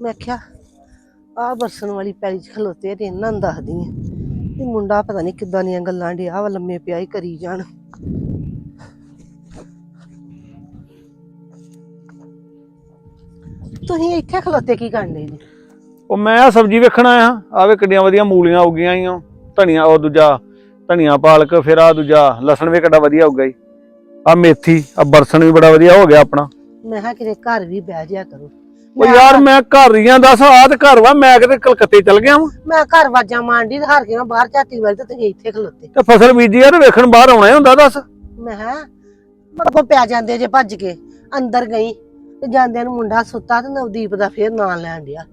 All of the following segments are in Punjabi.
ਮੈਂ ਕਿਹਾ ਆ ਬਰਸਨ ਵਾਲੀ ਪੈਲੀ 'ਚ ਖਲੋਤੇ ਤੇ ਇਹਨਾਂ ਨੂੰ ਦੱਸਦੀ ਆ ਇਹ ਮੁੰਡਾ ਪਤਾ ਨਹੀਂ ਕਿੱਦਾਂ ਦੀਆਂ ਗੱਲਾਂ ਡਿਆ ਵਾ ਲੰਮੇ ਪਿਆ ਹੀ ਕਰੀ ਜਾਣ। ਤੁਸੀਂ ਇੱਥੇ ਖਲੋਤੇ ਕੀ ਕਰਨੇ ਜੀ? ਉਹ ਮੈਂ ਆ ਸਬਜ਼ੀ ਵੇਖਣ ਆਇਆ ਆਵੇ ਕਿੱਡੀਆਂ ਵਧੀਆ ਮੂਲੀਆਂ ਉੱਗੀਆਂ ਓ ਧਨੀਆ ਉਹ ਦੂਜਾ ਧਨੀਆ ਪਾਲਕ ਫਿਰ ਆ ਦੂਜਾ ਲਸਣ ਵੀ ਕਿੱਡਾ ਵਧੀਆ ਉੱਗਾ ਈ ਆ ਮੇਥੀ ਆ ਬਰਸਨ ਵੀ ਬੜਾ ਵਧੀਆ ਹੋ ਗਿਆ ਆਪਣਾ। ਮੈਂ ਕਿਹਾ ਕਿਤੇ ਘਰ ਵੀ ਬਹਿ ਜਿਆ ਕਰੋ। ਉਹ ਯਾਰ ਮੈਂ ਘਰ ਰੀਆਂ ਦੱਸ ਆ ਤੇ ਘਰ ਵਾ ਮੈਂ ਕਿਤੇ ਕਲਕੱਤੇ ਚਲ ਗਿਆ ਵਾਂ। ਮੈਂ ਘਰ ਵਾਜਾਂ ਮਾਰਦੀ ਤੇ ਹਾਰ ਕੇ ਮੈਂ ਬਾਹਰ ਝਾਤੀ ਵੱਲ ਤੇ ਤੁਸੀਂ ਇੱਥੇ ਖਲੋਤੇ। ਤੇ ਫਸਲ ਬੀਜੀ ਆ ਤੇ ਵੇਖਣ ਬਾਹਰ ਆਉਣਾ ਹੀ ਹੁੰਦਾ ਦੱਸ। ਮੈਂ ਕਿਹਾ ਮਰਗੋ ਪਿਆ ਜਾਂਦੇ ਜੇ ਭੱਜ ਕੇ ਅੰਦਰ ਗਈ ਤੇ ਜਾਂਦਿਆਂ ਨੂੰ ਮੁੰਡਾ ਸੁੱਤਾ ਤੇ ਨਵਦੀਪ ਦਾ ਫੇਰ ਨਾਂ ਲੈਣ ਡਿਆ।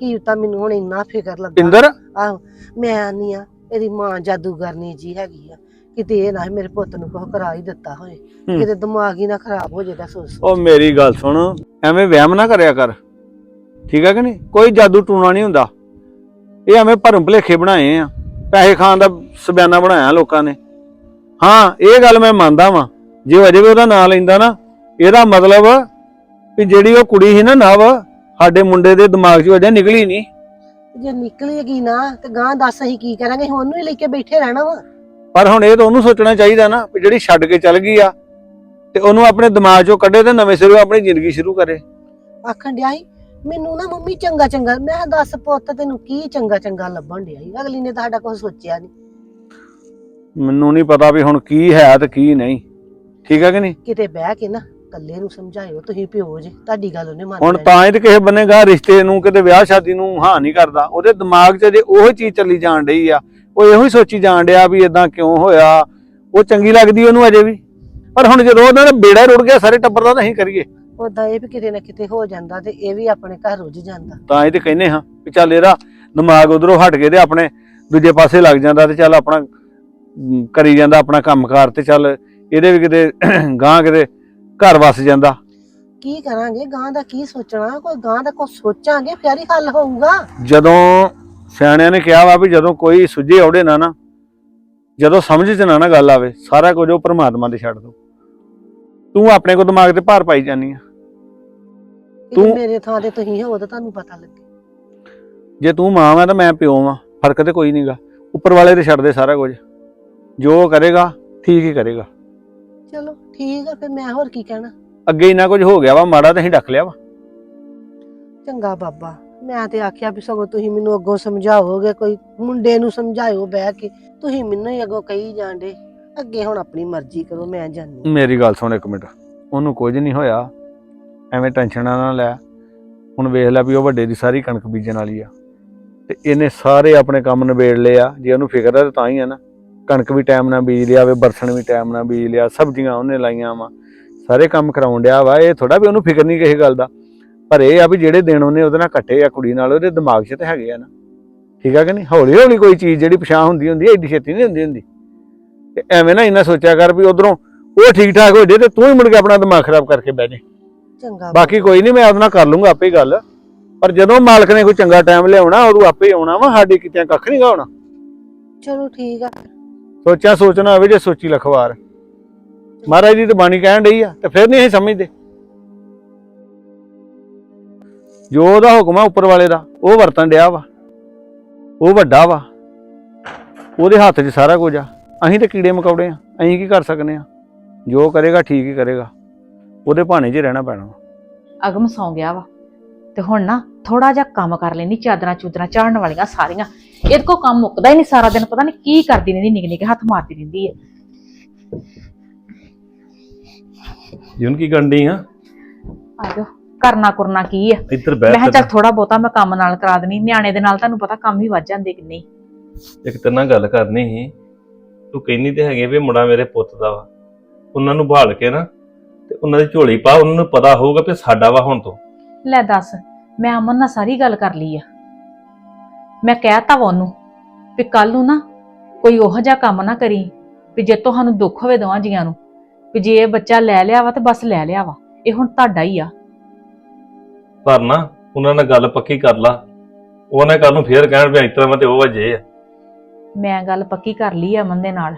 ਕੀ ਤਾਂ ਮੈਨੂੰ ਹੁਣ ਇੰਨਾ ਫਿਕਰ ਲੱਗਾ। ਪਿੰਦਰ? ਆਹੋ ਮੈਂ ਨਹੀਂ ਆ ਇਹਦੀ ਮਾਂ ਜਾਦੂਗਰਨੀ ਜੀ ਹੈਗੀ ਆ। ਕਿਤੇ ਇਹ ਨਾ ਮੇਰੇ ਪੁੱਤ ਨੂੰ ਕੁਛ ਕਰਾ ਹੀ ਦਿੱਤਾ ਹੋਏ। ਹੂੰ। ਕਿਤੇ ਦਿਮਾਗ ਹੀ ਨਾ ਖਰਾਬ ਹੋ ਜਾਏਗਾ ਸੋਚ ਸੋਚ ਉਹ ਮੇਰੀ ਗੱਲ ਸੁਣ ਐਵੇਂ ਵਹਿਮ ਨਾ ਕਰਿਆ ਕਰ। ਠੀਕ ਹੈ ਕਿ ਨਹੀਂ? ਕੋਈ ਜਾਦੂ ਟੂਣਾ ਨਹੀਂ ਹੁੰਦਾ। ਇਹ ਐਵੇਂ ਭਰਮ ਭਲੇਖੇ ਬਣਾਏ ਆ। ਪੈਸੇ ਖਾਣ ਦਾ ਸਬਿਆਨਾ ਬਣਾਇਆ ਲੋਕਾਂ ਨੇ। ਹਾਂ ਇਹ ਗੱਲ ਮੈਂ ਮੰਨਦਾ ਵਾਂ। ਜੇ ਅਜੇ ਵੀ ਉਹਦਾ ਨਾਂ ਲੈਂਦਾ ਨਾ ਇਹਦਾ ਮਤਲਬ ਵੀ ਜਿਹੜੀ ਉਹ ਕੁੜੀ ਸੀ ਨਾ ਨਵ ਸਾਡੇ ਮੁੰਡੇ ਦੇ ਦਿਮਾਗ 'ਚ ਵਜੇ ਨਿਕਲੀ ਨਹੀਂ। ਜੇ ਨਿਕਲੇਗੀ ਨਾ ਤੇ ਗਾਂ ਦੱਸ ਅਸੀਂ ਕੀ ਕਰਾਂਗੇ? ਹੁਣ ਨੂੰ ਹੀ ਲੈ ਕੇ ਬੈਠੇ ਰਹਿਣਾ ਵਾ। ਪਰ ਹੁਣ ਇਹ ਤਾਂ ਉਹਨੂੰ ਸੋਚਣਾ ਚਾਹੀਦਾ ਨਾ ਵੀ ਜਿਹੜੀ ਛੱਡ ਕੇ ਚੱਲ ਗਈ ਆ ਤੇ ਉਹਨੂੰ ਆਪਣੇ ਦਿਮਾਗ 'ਚੋਂ ਕੱਢੇ ਤੇ ਨਵੇਂ ਸਿਰੋਂ ਆਪਣੀ ਜ਼ਿੰਦਗੀ ਸ਼ੁਰੂ ਕਰੇ। ਆਖਣ ਡਿਆ ਸੀ ਮੈਨੂੰ ਨਾ ਮੰਮੀ ਚੰਗਾ ਚੰਗਾ ਮੈਂ ਕਿਹਾ ਦੱਸ ਪੁੱਤ ਤੈਨੂੰ ਕੀ ਚੰਗਾ ਚੰਗਾ ਲੱਭਣ ਡਿਆ ਸੀ ਅਗਲੀ ਨੇ ਤਾਂ ਸਾਡਾ ਕੁਝ ਸੋਚਿਆ ਨਹੀਂ ਮੈਨੂੰ ਨਹੀਂ ਪਤਾ ਵੀ ਹੁਣ ਕੀ ਹੈ ਤੇ ਕੀ ਨਹੀਂ। ਠੀਕ ਹੈ ਕਿ ਨਹੀਂ? ਕਿਤੇ ਬਹਿ ਕੇ ਨਾ ਕੱਲੇ ਨੂੰ ਸਮਝਾਇਓ ਤੁਸੀਂ ਪਿਓ ਜੇ ਤੁਹਾਡੀ ਗੱਲ ਉਹਨੇ ਮੰਨ ਹੁਣ ਲੈਣੀ। ਤਾਂ ਹੀ ਤੇ ਕਿਸੇ ਬੰਨੇਗਾ ਰਿਸ਼ਤੇ ਨੂੰ ਕਿਤੇ ਵਿਆਹ ਸ਼ਾਦੀ ਨੂੰ ਹਾਂ ਨਹੀਂ ਕਰਦਾ। ਉਹਦੇ ਦਿਮਾਗ 'ਚ ਜੇ ਉਹੀ ਚੀਜ਼ ਚੱਲੀ ਜਾਣ ਡਈ ਆ। ਉਹ ਇਹੋ ਹੀ ਸੋਚੀ ਜਾਣ ਡਿਆ ਵੀ ਇਦਾਂ ਕਿਉਂ ਹੋਇਆ। ਉਹ ਚੰਗੀ ਲੱਗਦੀ ਉਹਨੂੰ ਅਜੇ ਵੀ। ਪਰ ਹੁਣ ਜਦੋਂ ਉਹਨਾਂ ਦਾ ਬੇੜਾ ਰੁੜ ਗਿਆ ਸਾਰੇ ਟੱਬਰ ਦਾ ਤਾਂ ਅਸੀਂ ਕਰੀਏ। ਉਦਾਂ ਇਹ ਵੀ ਕਿਤੇ ਨਾ ਕਿਤੇ ਹੋ ਜਾਂਦਾ ਤੇ ਇਹ ਵੀ ਆਪਣੇ ਘਰ ਰੁੱਝ ਜਾਂਦਾ। ਤਾਂ ਹੀ ਤੇ ਕਹਿੰਦੇ ਹਾਂ ਵੀ ਚੱਲ ਇਹਦਾ ਦਿਮਾਗ ਉਧਰੋਂ ਹਟ ਕੇ ਤੇ ਆਪਣੇ ਦੂਜੇ ਪਾਸੇ ਲੱਗ ਜਾਂਦਾ ਤੇ ਚੱਲ ਆਪਣਾ ਅਮ, ਕਰੀ ਜਾਂਦਾ ਆਪਣਾ ਕੰਮਕਾਰ ਤੇ ਚੱਲ ਇਹਦੇ ਵੀ ਕਿਤੇ ਗਾਂ ਕਿਤੇ ਘਰ ਵਸ ਜਾਂਦਾ। ਕੀ ਕਰਾਂਗੇ? ਗਾਂ ਦਾ ਕੀ ਸੋਚਣਾ? ਕੋਈ ਗਾਂ ਦਾ ਕੁਝ ਸੋਚਾਂਗੇ ਫਿਰ ਹੀ ਹੱਲ ਹੋਊਗਾ। ਜਦੋਂ ਸਿਆਣਿਆਂ ਨੇ ਕਿਹਾ ਵਾ ਵੀ ਜਦੋਂ ਕੋਈ ਸੁਝੇ ਔੜੇ ਨਾ ਨਾ ਜਦੋਂ ਸਮਝ ਚ ਨਾ ਨਾ ਗੱਲ ਆਵੇ ਸਾਰਾ ਕੁਝ ਉਹ ਪ੍ਰਮਾਤਮਾ ਤੇ ਛੱਡ ਦੋ। ਤੂੰ ਆਪਣੇ ਕੋ ਦਿਮਾਗ ਤੇ ਭਾਰ ਪਾਈ ਜਾਨੀ ਆ। ਇਹ ਤੂੰ- ਮੇਰੇ ਥਾਂ ਤੇ ਤੁਸੀਂ ਹੋ ਤਾਂ ਤੁਹਾਨੂੰ ਪਤਾ ਲੱਗੇ। ਜੇ ਤੂੰ ਮਾਂ ਵਾ ਤਾਂ ਮੈਂ ਪਿਓ ਵਾਂ ਫ਼ਰਕ ਤੇ ਕੋਈ ਨਹੀਂਗਾ ਉੱਪਰ ਵਾਲੇ ਤੇ ਛੱਡ ਦੇ ਸਾਰਾ ਕੁਝ। ਜੋ ਕਰੇਗਾ ਠੀਕ ਹੀ ਕਰੇਗਾ। ਚਲੋ ਠੀਕ ਆ ਫਿਰ ਮੈਂ ਹੋਰ ਕੀ ਕਹਿਣਾ? ਅੱਗੇ ਇੰਨਾ ਕੁਝ ਹੋ ਗਿਆ ਵਾ ਮਾੜਾ ਤੇ ਅਸੀਂ ਡੱਕ ਲਿਆ ਵਾ। ਚੰਗਾ ਬਾਬਾ ਮੈਂ ਤੇ ਆਖਿਆ ਵੀ ਸਗੋਂ ਤੁਸੀਂ ਮੈਨੂੰ ਅੱਗੋਂ ਸਮਝਾਓਗੇ ਕੋਈ ਮੁੰਡੇ ਨੂੰ ਸਮਝਾਇਓ ਬਹਿ ਕੇ। ਤੁਸੀਂ ਮੈਨੂੰ ਹੀ ਅੱਗੋਂ ਕਹੀ ਜਾਂਦੇ ਅੱਗੇ ਹੁਣ ਆਪਣੀ ਮਰਜ਼ੀ ਕਰੋ ਮੈਂ ਜਾਣੀ ਮੇਰੀ ਗੱਲ ਸੁਣ ਇੱਕ ਮਿੰਟ ਉਹਨੂੰ ਕੁਝ ਨਹੀਂ ਹੋਇਆ। ਐਵੇਂ ਟੈਨਸ਼ਨਾਂ ਨਾ ਲੈ। ਹੁਣ ਵੇਖ ਲੈ ਵੀ ਉਹ ਵੱਡੇ ਦੀ ਸਾਰੀ ਕਣਕ ਬੀਜਣ ਵਾਲੀ ਆ। ਤੇ ਇਹਨੇ ਸਾਰੇ ਆਪਣੇ ਕੰਮ ਨਿਬੇੜ ਲਏ ਆ। ਜੇ ਉਹਨੂੰ ਫਿਕਰ ਆ ਤਾਂ ਹੀ ਆ ਨਾ। ਕਣਕ ਵੀ ਟਾਈਮ ਨਾਲ ਬੀਜ ਲਿਆ ਵੇ ਬਰਸਣ ਵੀ ਟਾਈਮ ਨਾਲ ਬੀਜ ਲਿਆ, ਸਬਜ਼ੀਆਂ ਉਹਨੇ ਲਾਈਆਂ ਵਾ। ਸਾਰੇ ਕੰਮ ਕਰਾਉਣ ਡਿਆ ਵਾ। ਇਹ ਥੋੜਾ ਵੀ ਉਹਨੂੰ ਫਿਕਰ ਨਹੀਂ ਕਿਸੇ ਗੱਲ ਦਾ। ਪਰ ਇਹ ਆ ਵੀ ਜਿਹੜੇ ਦਿਨ ਉਹਨੇ ਉਹਦੇ ਨਾਲ ਕੱਟੇ ਆ ਕੁੜੀ ਨਾਲ, ਉਹਦੇ ਦਿਮਾਗ 'ਚ ਤੇ ਹੈਗੇ ਆ ਨਾ। ਠੀਕ ਆ ਕਿ ਨਹੀਂ? ਹੌਲੀ ਹੌਲੀ ਕੋਈ ਚੀਜ਼ ਜਿਹੜੀ ਪਛਾਣ ਹੁੰਦੀ ਹੁੰਦੀ ਐਡੀ ਛੇਤੀ ਨਹੀਂ ਹੁੰਦੀ ਹੁੰਦੀ। ਤੇ ਐਵੇਂ ਨਾ ਇੰਨਾ ਸੋਚਿਆ ਕਰ ਵੀ ਉਧਰੋਂ ਉਹ ਠੀਕ ਠਾਕ ਹੋ ਜੇ ਤੇ ਤੂੰ ਹੀ ਮੁੜ ਕੇ ਆਪਣਾ ਦਿਮਾਗ ਖਰਾਬ ਕਰਕੇ ਬਹਿ ਜੇ। ਚੰਗਾ ਬਾਕੀ ਕੋਈ ਨਹੀਂ ਮੈਂ ਉਹਦੇ ਨਾਲ ਕਰ ਲੂੰਗਾ ਆਪੇ ਹੀ ਗੱਲ। ਪਰ ਜਦੋਂ ਮਾਲਕ ਨੇ ਕੋਈ ਚੰਗਾ ਟਾਈਮ ਲਿਆਉਣਾ ਉਦੋਂ ਆਪੇ ਹੀ ਆਉਣਾ ਵਾ ਸਾਡੇ ਕਿਤੇ ਕੱਖ ਨਹੀਂ ਗਾਉਣਾ ਚਲੋ ਠੀਕ ਆ। ਸੋਚਿਆ ਸੋਚਣਾ ਹੋਵੇ ਜੇ ਸੋਚੀ ਲਖਵਾਰ। ਮਹਾਰਾਜ ਦੀ ਤਾਂ ਬਾਣੀ ਕਹਿਣ ਡਈ ਆ ਤੇ ਫਿਰ ਨਹੀਂ ਅਸੀਂ ਸਮਝਦੇ। ਜੋ ਉਹਦਾ ਹੁਕਮ ਆ ਉੱਪਰ ਵਾਲੇ ਦਾ ਉਹ ਵਰਤਣ ਡਿਆ ਵਾ। ਉਹ ਵੱਡਾ ਵਾ। ਉਹਦੇ ਹੱਥ 'ਚ ਸਾਰਾ ਕੁਝ ਆ। ਅਸੀਂ ਤੇ ਕੀੜੇ ਮਕੌੜੇ ਆ ਅਸੀਂ ਕੀ ਕਰ ਸਕਨੇ ਆ? ਜੋ ਕਰੇਗਾ ਠੀਕ ਹੀ ਕਰੇਗਾ। ਉਹਦੇ ਭਾਣੇ 'ਚ ਹੀ ਰਹਿਣਾ ਪੈਣਾ। ਅਗਮ ਸੌਂ ਗਿਆ ਵਾ। ਤੇ ਹੁਣ ਨਾ ਥੋੜਾ ਜਿਹਾ ਕੰਮ ਕਰ ਲੈਣੀ ਚਾਦਰਾਂ ਚੂਦਰਾਂ ਝਾੜਨ ਵਾਲੀਆਂ ਸਾਰੀਆਂ। ਇਹਦੇ ਕੋ ਕੰਮ ਮੁੱਕਦਾ ਹੀ ਨਹੀਂ ਸਾਰਾ ਦਿਨ ਪਤਾ ਨਹੀਂ ਕੀ ਕਰਦੀ ਰਹਿੰਦੀ ਨਿਕ ਨਿਕ ਹੱਥ ਮਾਰਦੀ ਰਹਿੰਦੀ ਹੈ ਜੂਨ ਕੀ ਕਰਨ ਡਈ ਆ? ਆਜੋ ਕਰਨਾ ਕਰਨਾ ਕੀ ਆ? ਇੱਧਰ ਮੈਂ ਬੈਠ ਕਿਹਾ ਚੱਲ ਥੋੜਾ ਬਹੁਤਾ ਮੈਂ ਕੰਮ ਨਾਲ ਕਰਾ ਦੇਣੀ ਨਿਆਣੇ ਦੇ ਨਾਲ ਤੁਹਾਨੂੰ ਪਤਾ ਕੰਮ ਹੀ ਵੱਜ ਜਾਂਦੇ ਕਿ ਨਹੀਂ ਇੱਕ ਤੇਰੇ ਨਾਲ ਗੱਲ ਕਰਨੀ ਸੀ। ਤੂੰ ਕਹਿੰਦੀ ਤੇ ਹੈਗੇ ਵੀ ਮੁੰਡਾ ਮੇਰੇ ਪੁੱਤ ਦਾ ਵਾ। ਉਹਨਾਂ ਨੂੰ ਭਾਲ ਕੇ ਨਾ ਤੇ ਉਹਨਾਂ ਦੀ ਝੋਲੀ ਪਾ ਉਹਨਾਂ ਨੂੰ ਪਤਾ ਹੋਊਗਾ ਵੀ ਸਾਡਾ ਵਾ ਹੁਣ ਤੋਂ। ਲੈ ਦੱਸ ਮੈਂ ਅਮਨ ਨਾਲ ਸਾਰੀ ਗੱਲ ਕਰ ਲਈ ਆ। ਮੈਂ ਕਹਿਤਾ ਵਾ ਉਹਨੂੰ ਵੀ ਕੱਲ ਨੂੰ ਨਾ ਕੋਈ ਉਹੋ ਜਿਹਾ ਕੰਮ ਨਾ ਕਰੀ ਵੀ ਜੇ ਤੁਹਾਨੂੰ ਦੁੱਖ ਹੋਵੇ ਦੋਵਾਂ ਜੀਆਂ ਨੂੰ ਵੀ ਜੇ ਇਹ ਬੱਚਾ ਲੈ ਲਿਆ ਵਾ ਤੇ ਬਸ ਲੈ ਲਿਆ ਵਾ ਇਹ ਹੁਣ ਤੁਹਾਡਾ ਹੀ ਆ। ਪਰ ਨਾ ਉਹਨਾਂ ਨਾਲ ਗੱਲ ਪੱਕੀ ਕਰ ਲਾ। ਉਹਨੇ ਕੱਲ ਨੂੰ ਫੇਰ ਕਹਿਣ ਵੀ ਇਸ ਤਰ੍ਹਾਂ ਵਾ ਤੇ ਉਹ ਵਜੇ ਆ। ਮੈਂ ਗੱਲ ਪੱਕੀ ਕਰ ਲਈ ਆ ਅਮਨ ਦੇ ਨਾਲ।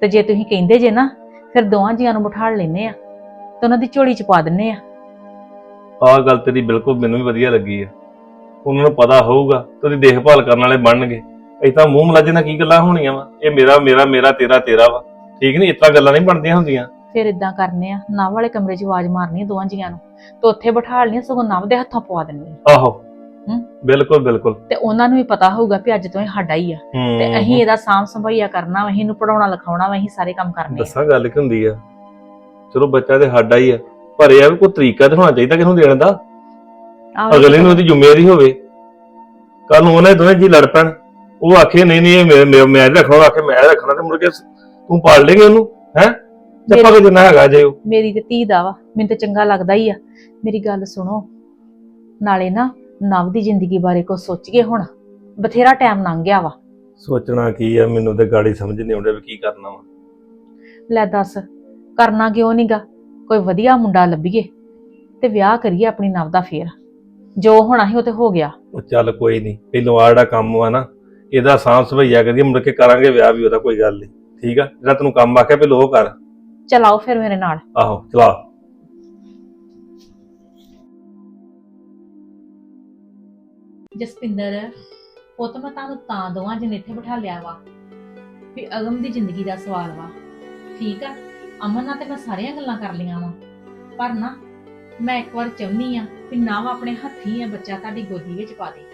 ਤੇ ਜੇ ਤੁਸੀਂ ਕਹਿੰਦੇ ਜੇ ਨਾ ਫਿਰ ਦੋਵਾਂ ਜੀਆਂ ਨੂੰ ਬਿਠਾ ਲੈਨੇ ਆ ਤੇ ਉਹਨਾਂ ਦੀ ਝੋਲੀ ਚ ਪਾ ਦਿੰਨੇ ਆ। ਆਹ ਗੱਲ ਤੇਰੀ ਬਿਲਕੁਲ ਮੈਨੂੰ ਵੀ ਵਧੀਆ ਲੱਗੀ ਆ। ਉਹਨਾਂ ਨੂੰ ਪਤਾ ਹੋਊਗਾ ਤੇ ਉਹਦੀ ਦੇਖਭਾਲ ਕਰਨ ਵਾਲੇ ਬਣਨਗੇ। ਇਹ ਤਾਂ ਮੂੰਹ ਮਲਾਜੇ ਨਾਲ ਕੀ ਗੱਲਾਂ ਹੋਣੀਆਂ ਵਾ? ਇਹ ਮੇਰਾ ਮੇਰਾ ਮੇਰਾ ਤੇਰਾ ਤੇਰਾ ਵਾ। ਠੀਕ ਨਹੀਂ ਇਤਨਾ ਗੱਲਾਂ ਨਹੀਂ ਬਣਦੀਆਂ ਹੁੰਦੀਆਂ। ਫਿਰ ਇਦਾਂ ਕਰਨੇ ਆ ਨਵ ਵਾਲੇ ਕਮਰੇ 'ਚ ਆਵਾਜ਼ ਮਾਰਨੀ ਆ ਦੋਵਾਂ ਜੀਆਂ ਨੂੰ ਤੇ ਉੱਥੇ ਬਿਠਾ ਲਈਆਂ ਸਗੋਂ ਨਵ ਦੇ ਹੱਥਾਂ ਪਵਾ ਦੇਣੀ ਆ। ਆਹੋ। ਹੂੰ। ਬਿਲਕੁਲ ਬਿਲਕੁਲ। ਤੇ ਉਹਨਾਂ ਨੂੰ ਵੀ ਪਤਾ ਹੋਊਗਾ ਵੀ ਅੱਜ ਤੋਂ ਇਹ ਸਾਡਾ ਹੀ ਆ। ਤੇ ਅਸੀਂ ਇਹਦਾ ਸਾਂਭ ਸੰਭਾਈਆ ਕਰਨਾ ਵਾ ਅਸੀਂ ਇਹਨੂੰ ਪੜਾਉਣਾ ਲਿਖਾਉਣਾ ਵਾ ਅਸੀਂ ਸਾਰੇ ਕੰਮ ਕਰਨੇ ਆ। ਦੱਸਾਂ ਗੱਲ ਕੀ ਹੁੰਦੀ ਆ? ਚਲੋ ਬੱਚਾ ਤੇ ਸਾਡਾ ਹੀ ਆ ਪਰ ਇਹ ਆ ਵੀ ਕੋਈ ਤਰੀਕਾ ਤੇ ਹੋਣਾ ਚਾਹੀਦਾ ਕਿਹਨੂੰ ਦੇਣ ਦਾ। ਆਹੋ। ਅਗਲੇ ਨੂੰ ਉਹਦੀ ਜ਼ਿੰਮੇਵਾਰੀ ਹੋਵੇ। ਕੱਲ ਨੂੰ ਉਹਨੇ ਦੋਵੇਂ ਜੀ ਲੜ ਪੈਣ। ਉਹ ਆਖੇ ਨਹੀਂ ਨਹੀਂ ਇਹ ਮੇਰੇ- ਮੇਰੇ- ਮੈਂ ਨੀ ਰੱਖਣਾ ਆਖੇ ਮੈਂ ਰੱਖਣਾ ਤੇ ਮੁੜ ਕੇ ਤੂੰ ਪਾਲ ਲੇਂਗੇ ਉਹਨੂੰ ਹੈ? ਚੱਪਾ ਕੇ ਜਿੰਨਾ ਹੈਗਾ ਜੇ ਉਹ। ਮੇਰੀ ਤੇ ਧੀ ਦਾ ਵਾ ਮੈਨੂੰ ਤੇ ਚੰਗਾ ਲੱਗਦਾ ਹੀ ਆ। ਮੇਰੀ ਗੱਲ ਸੁਣੋ। ਨਾਲੇ ਨਾ ਨਵ ਦੀ ਜ਼ਿੰਦਗੀ ਬਾਰੇ ਕੁਝ ਸੋਚੀਏ ਹੁਣ? ਬਥੇਰਾ ਟਾਈਮ ਲੰਘ ਗਿਆ ਵਾ। ਸੋਚਣਾ ਕੀ ਆ? ਮੈਨੂੰ ਤੇ ਗਾੜੀ ਸਮਝ ਨਹੀਂ ਆਉਂਦਾ ਵੀ ਕੀ ਕਰਨਾ ਵਾ। ਲੈ ਦੱਸ ਕਰਨਾ ਕਿਉਂ ਨਹੀਂਗਾ ਕੋਈ ਵਧੀਆ ਮੁੰਡਾ ਲੱਭੀਏ ਤੇ ਵਿਆਹ ਕਰੀਏ ਆਪਣੀ ਨਵ ਦਾ ਫੇਰ। ਜੋ ਹੋਣਾ ਸੀ ਉਹ ਤੇ ਹੋ ਗਿਆ। ਉਹ ਚੱਲ ਕੋਈ ਨਹੀਂ ਪਹਿਲੋਂ ਆ ਜਿਹੜਾ ਕੰਮ ਵਾ ਨਾ ਇਹਦਾ ਸਾਂਭ ਸਭਈਆ ਕਰੀਏ ਮੁੜ ਕੇ ਕਰਾਂਗੇ ਵਿਆਹ ਵੀ ਉਹਦਾ ਕੋਈ ਗੱਲ ਨਹੀਂ। ਠੀਕ ਆ? ਜਿਹੜਾ ਤੈਨੂੰ ਕੰਮ ਆਖਿਆ ਪਹਿਲੋਂ ਉਹ ਕਰ। ਚਲਾਓ ਫਿਰ ਮੇਰੇ ਨਾਲ। ਆਹੋ ਚਲਾ। ਜਸਪਿੰਦਰ ਪੁੱਤ ਮੈਂ ਤੁਹਾਨੂੰ ਤਾਂ ਦੋਵਾਂ ਜਨ ਇੱਥੇ ਬਿਠਾ ਲਿਆ ਵਾ ਵੀ ਅਗਮ ਦੀ ਜ਼ਿੰਦਗੀ ਦਾ ਸਵਾਲ ਵਾ। ਠੀਕ ਆ ਅਮਨ ਨਾਲ ਤੇ ਮੈਂ ਸਾਰੀਆਂ ਗੱਲਾਂ ਕਰ ਲਈਆਂ ਵਾ। ਪਰ ਨਾ ਮੈਂ ਇੱਕ ਵਾਰ ਚਾਹੁੰਦੀ ਆ ਵੀ ਨਾ ਵਾ ਆਪਣੇ ਹੱਥੀ ਆ ਬੱਚਾ ਤੁਹਾਡੀ ਗੋਦੀ ਵਿੱਚ ਪਾ ਦੇ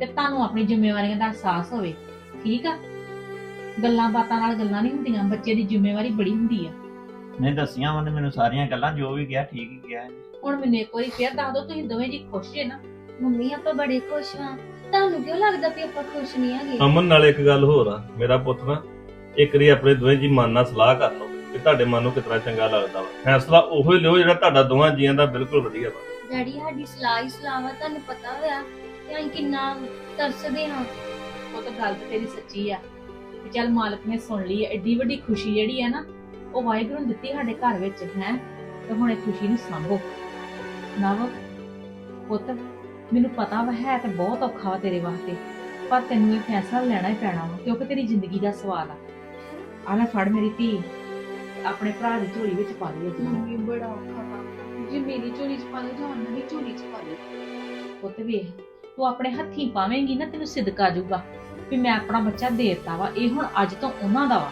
ਤੇ ਤੁਹਾਨੂੰ ਆਪਣੀ ਜ਼ਿੰਮੇਵਾਰੀਆਂ ਦਾ ਅਹਿਸਾਸ ਹੋਵੇ। ਠੀਕ ਆ? ਗੱਲਾਂ ਬਾਤਾਂ ਨਾਲ ਗੱਲਾਂ ਨਹੀਂ ਹੁੰਦੀਆਂ ਬੱਚੇ ਦੀ ਜ਼ਿੰਮੇਵਾਰੀ ਬੜੀ ਹੁੰਦੀ ਆ। ਨਹੀਂ ਦੱਸੀਆਂ ਉਹਨੇ ਮੈਨੂੰ ਸਾਰੀਆਂ ਗੱਲਾਂ ਜੋ ਵੀ ਗਿਆ ਠੀਕ ਹੀ ਗਿਆ। ਹੁਣ ਮੈਨੂੰ ਇੱਕ ਵਾਰੀ ਫੇਰ ਦੱਸ ਦਿਓ ਤੁਸੀਂ ਦੋਵੇਂ ਜੀ ਖੁਸ਼ ਜੇ ਨਾ। ਮੰਮੀ ਆਪਾਂ ਬੜੇ ਖੁਸ਼ ਹਾਂ। ਤੁਹਾਨੂੰ ਕਿਉਂ ਲੱਗਦਾ ਵੀ ਆਪਾਂ ਖੁਸ਼ ਨਹੀਂ ਹੈਗੇ? ਅਮਨ ਨਾਲ ਇੱਕ ਗੱਲ ਹੋਰ ਆ। ਮੇਰਾ ਪੁੱਤ ਨਾ ਇੱਕ ਵਾਰੀ ਆਪਣੇ ਦੋਵੇਂ ਜੀ ਮਨ ਨਾਲ ਸਲਾਹ ਕਰ ਲਓ ਕਿ ਤੁਹਾਡੇ ਮਨ ਨੂੰ ਕਿਤਨਾ ਚੰਗਾ ਲੱਗਦਾ ਵਾ। ਫੈਸਲਾ ਉਹੋ ਹੀ ਲਿਓ ਜਿਹੜਾ ਤੁਹਾਡਾ ਦੋਵਾਂ ਜੀਆਂ ਦਾ ਬਿਲਕੁਲ ਵਧੀਆ ਵਾ। ਡੈਡੀ ਸਾਡੀ ਸਲਾਹ ਹੀ ਸਲਾਹ ਵਾ ਤੁਹਾਨੂੰ ਪਤਾ ਹੋਇਆ ਕਿ ਅਸੀਂ ਕਿੰਨਾ ਤਰਸਦੇ ਹਾਂ। ਉਹ ਤਾਂ ਗੱਲ ਤੇ ਤੇਰੀ ਸੱਚੀ ਆ। ਵੀ ਚੱਲ ਮਾਲਕ ਨੇ ਸੁਣ ਲਈ ਐ ਐਡੀ ਵੱਡੀ ਖੁਸ਼ੀ ਜਿਹੜੀ ਆ ਨਾ ਉਹ ਵਾਹਿਗੁਰੂ ਨੇ ਦਿੱਤੀ ਸਾਡੇ ਘਰ ਵਿੱਚ ਹੈ। ਤੇ ਹੁਣ ਇਹ ਖੁਸ਼ੀ ਨੂੰ ਸੰਭੋ। ਨਵ ਪੁੱਤ ਮੈਨੂੰ ਪਤਾ ਵਾ ਹੈ ਤੇ ਬਹੁਤ ਔਖਾ ਵਾ ਤੇਰੇ ਵਾਸਤੇ। ਪਰ ਤੈਨੂੰ ਇਹ ਫੈਸਲਾ ਲੈਣਾ ਹੀ ਪੈਣਾ ਵਾ ਕਿਉਂਕਿ ਤੇਰੀ ਜ਼ਿੰਦਗੀ ਦਾ ਸਵਾਲ ਆ। ਆ ਲੈ ਫੜ ਮੇਰੀ ਧੀ ਆਪਣੇ ਭਰਾ ਦੀ ਝੋਲੀ ਵਿੱਚ ਪਾ ਲਈ ਅੱਜ। ਮੰਮੀ ਬੜਾ ਔਖਾ ਵਾ। ਜੇ ਮੇਰੀ ਝੋਲੀ ਚ ਪਾ ਲਓ ਜਾਂ ਉਹਨਾਂ ਦੀ ਝੋਲੀ ਚ ਪਾ ਲਓ ਪੁੱਤ ਵੇਖ ਤੂੰ ਆਪਣੇ ਹੱਥੀਂ ਪਾਵੇਂਗੀ ਨਾ ਤੈਨੂੰ ਸਿੱਧਕ ਆ ਜਾਊਗਾ ਵੀ ਮੈਂ ਆਪਣਾ ਬੱਚਾ ਦੇ ਦਿੱਤਾ ਵਾ ਇਹ ਹੁਣ ਅੱਜ ਤੋਂ ਉਹਨਾਂ ਦਾ ਵਾ।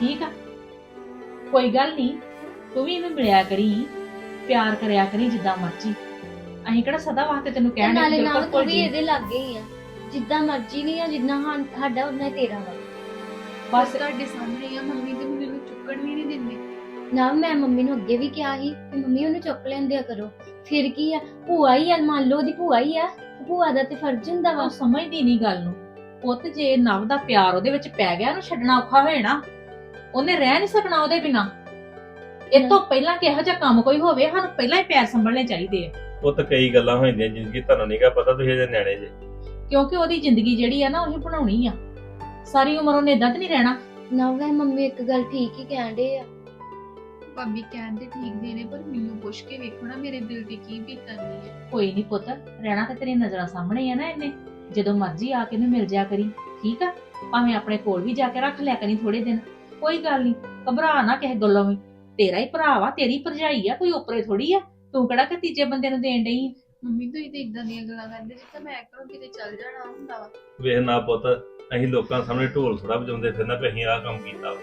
ਠੀਕ ਆ? ਕੋਈ ਗੱਲ ਨਹੀਂ ਤੂੰ ਵੀ ਇਹਨੂੰ ਮਿਲਿਆ ਕਰੀ ਪਿਆਰ ਕਰਿਆ ਕਰੀ ਜਿੱਦਾਂ ਮਰਜ਼ੀ। ਅਸੀਂ ਕਿਹੜਾ ਸਦਾ ਵਾਸਤੇ ਤੈਨੂੰ ਤੇ ਕਹਿਣ ਨਾਲੇ ਦੇ ਨਾਲ ਤੂੰ ਵੀ ਜੀ ਇਹਦੇ ਲੱਗੇ ਹੀ ਆ। ਜਿੱਦਾਂ ਮਰਜ਼ੀ ਨਹੀਂ ਆ ਜਿੰਨਾ ਹਾਂ- ਸਾਡਾ ਉਹਨਾਂ ਤੇਰਾ ਵਾ। ਬਸ ਬਸ ਤੁਹਾਡੇ ਸਾਹਮਣੇ ਹੀ ਆ ਮੰਮੀ ਤੇ ਮੈਨੂੰ ਚੁੱਕਣ ਵੀ ਨਹੀਂ ਦਿੰਦੇ। ਨਾ ਮੈਂ ਮੰਮੀ ਨੂੰ ਅੱਗੇ ਵੀ ਕਿਹਾ ਸੀ ਕਿ ਮੰਮੀ ਉਹਨੂੰ ਚੁੱਕ ਲੈਂਦਿਆ ਕਰੋ। ਫਿਰ ਕੀ ਆ ਭੂਆ ਹੀ ਆ ਮੰਨ ਲਓ ਉਹਦੀ ਭੂਆ ਹੀ ਆ ਤੇ ਭੂਆ ਦਾ ਤੇ ਫਰਜ਼ ਹੁੰਦਾ ਵਾ। ਉਹ ਸਮਝਦੀ ਨਹੀਂ ਗੱਲ ਨੂੰ। ਪੁੱਤ ਜੇ ਨਵ ਦਾ ਪਿਆਰ ਉਹਦੇ ਵਿੱਚ ਪੈ ਗਿਆ ਉਹਨੂੰ ਛੱਡਣਾ ਔਖਾ ਹੋਏ ਨਾ। ਉਹਨੇ ਰਹਿ ਨਹੀਂ ਸਕਣਾ ਉਹਦੇ ਬਿਨਾ। ਇਹ ਤੋਂ ਪਹਿਲਾਂ ਕਿਹੋ ਜਿਹਾ ਕੰਮ ਕੋਈ ਹੋਵੇ ਸਾਨੂੰ ਪਹਿਲਾਂ ਹੀ ਪਿਆਰ ਸੰਭਲਣੇ ਚਾਹੀਦੇ ਆ। ਉਹ ਤਾਂ ਕਈ ਗੱਲਾਂ ਹੋ ਜਾਂਦੀਆਂ ਜ਼ਿੰਦਗੀ ਤੁਹਾਨੂੰ ਨਹੀਂਗਾ ਪਤਾ ਤੁਸੀਂ ਅਜੇ ਨਿਆਣੇ ਜੇ। ਕਿਉਂਕਿ ਉਹਦੀ ਜ਼ਿੰਦਗੀ ਜਿਹੜੀ ਆ ਨਾ ਉਹੀ ਬਣਾਉਣੀ ਆ। ਸਾਰੀ ਉਮਰ ਉਹਨੇ ਇਦਾਂ ਤੇ ਨਹੀਂ ਰਹਿਣਾ। ਨਾ ਵੈ ਮੰਮੀ ਇੱਕ ਗੱਲ ਠੀਕ ਹੀ ਕਹਿੰਦੇ ਆ। ਭਾਬੀ ਕਹਿੰਦੇ ਠੀਕ ਦੇ ਨੇ ਪਰ ਮੈਨੂੰ ਪੁੱਛ ਕੇ ਵੇਖੋ ਨਾ ਮੇਰੇ ਦਿਲ ਤੇ ਕੀ ਬੀਤਦੀ ਹੈ ਕੋਈ ਨਹੀਂ ਪੁੱਤ ਰਹਿਣਾ ਤੇ ਤੇਰੀ ਨਜ਼ਰਾਂ ਸਾਹਮਣੇ ਆ ਨਾ ਇਹਨੇ। ਜਦੋਂ ਮਰਜ਼ੀ ਆ ਕੇ ਇਹਨੂੰ ਮਿਲ ਜਾ ਕਰੀ ਠੀਕ ਆ? ਭਾਵੇਂ ਆਪਣੇ ਕੋਲ ਵੀ ਜਾ ਕੇ ਰੱਖ ਲਿਆ ਕਰੀ ਥੋੜੇ ਦਿਨ ਕੋਈ ਗੱਲ ਨਹੀਂ ਘਬਰਾ ਨਾ ਕਿਸੇ ਗੱਲੋਂ ਵੀ। ਤੇਰਾ ਹੀ ਭਰਾ ਵਾ ਤੇਰੀ ਭਰਜਾਈ ਆ ਕੋਈ ਉਪਰੇ ਥੋੜੀ ਆ। ਤੂੰ ਕਿਹੜਾ ਕਿ ਤੀਜੇ ਬੰਦੇ ਨੂੰ ਦੇਣ ਡਈ ਆਂ? ਮੰਮੀ ਤੁਸੀਂ ਤੇ ਇਦਾਂ ਦੀਆਂ ਗੱਲਾਂ ਕਰਦੇ ਜਿੱਦਾਂ ਮੈਂ ਘਰੋਂ ਕਿਤੇ ਚੱਲ ਜਾਣਾ ਹੁੰਦਾ ਵਾ। ਵੇਖ ਨਾ ਪੁੱਤ ਅਸੀਂ ਲੋਕਾਂ ਸਾਹਮਣੇ ਢੋਲ ਥੋੜਾ ਵਜਾਉਂਦੇ ਫਿਰਨਾ ਵੀ ਅਸੀਂ ਆਹ ਕੰਮ ਕੀਤਾ ਵਾ।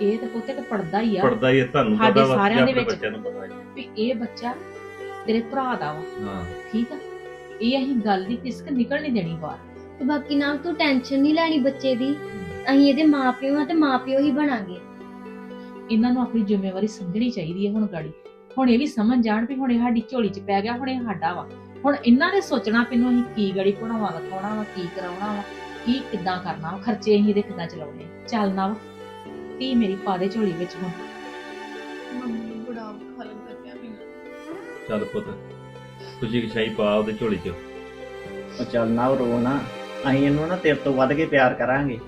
ਇਹ ਤੇ ਪੁੱਤ ਇੱਕ ਪੜਦਾ ਹੀ ਆ। ਪੜਦਾ ਹੀ ਹੈ, ਤੁਹਾਨੂੰ ਸਾਡੇ ਪਤਾ ਵਾ ਸਾਰਿਆਂ ਦੇ ਆਪਣੇ ਵਿੱਚ। ਬੱਚਿਆਂ ਨੂੰ ਪਤਾ ਹੈ ਵੀ ਇਹ ਬੱਚਾ ਤੇਰੇ ਭਰਾ ਦਾ ਵਾ। ਹਾਂ। ਠੀਕ ਆ? ਇਹ ਅਸੀਂ ਗੱਲ ਦੀ ਕਿਸਕ ਨਿਕਲ ਨਹੀਂ ਦੇਣੀ ਬਾਹਰ। ਤੇ ਬਾਕੀ ਨਾ ਤੂੰ ਟੈਨਸ਼ਨ ਨਹੀਂ ਲੈਣੀ ਬੱਚੇ ਦੀ। ਅਸੀਂ ਇਹਦੇ ਮਾਪਿਓ ਆ ਤੇ ਮਾਪਿਓ ਹੀ ਬਣਾਂਗੇ। ਇਹਨਾਂ ਨੂੰ ਆਪਣੀ ਜ਼ਿੰਮੇਵਾਰੀ ਸਮਝਣੀ ਚਾਹੀਦੀ ਹੈ ਹੁਣ ਗਾੜੀ। ਹੁਣ ਇਹ ਵੀ ਸਮਝ ਜਾਣ ਵੀ ਹੁਣ ਇਹ ਸਾਡੀ ਝੋਲੀ 'ਚ ਪੈ ਗਿਆ ਹੁਣ ਇਹ ਸਾਡਾ ਵਾ। ਹੁਣ ਇਹਨਾਂ ਨੇ ਸੋਚਣਾ ਵੀ ਇਹਨੂੰ ਅਸੀਂ ਕੀ ਗਾੜੀ ਪੜਾਉਣਾ ਲਿਖਾਉਣਾ ਵਾ ਕੀ ਕਰਾਉਣਾ ਵਾ ਕੀ ਕਿੱਦਾਂ ਕਰਨਾ ਵਾ ਖਰਚੇ ਅਸੀਂ ਇਹਦੇ ਕਿੱਦਾਂ ਚਲਾਉਣੇ। ਚੱਲਣਾ ਵਾ ਧੀ ਮੇਰੀ ਪਾ ਦੇ ਝੋਲੀ ਵਿੱਚ ਹੁਣ। ਮੰਮੀ ਬੜਾ ਔਖਾ ਲੱਗਦਾ ਪਿਆ ਮੈਨੂੰ। ਚੱਲ ਪੁੱਤ ਖੁਸ਼ੀ ਖਸ਼ਾਈ ਪਾ ਉਹਦੇ ਝੋਲੀ 'ਚ। ਉਹ ਚੱਲ ਨਾ ਰੋ ਨਾ ਅਸੀਂ ਇਹਨੂੰ ਨਾ ਤੇਰੇ ਤੋਂ ਵੱਧ ਕੇ ਪਿਆਰ ਕਰਾਂਗੇ।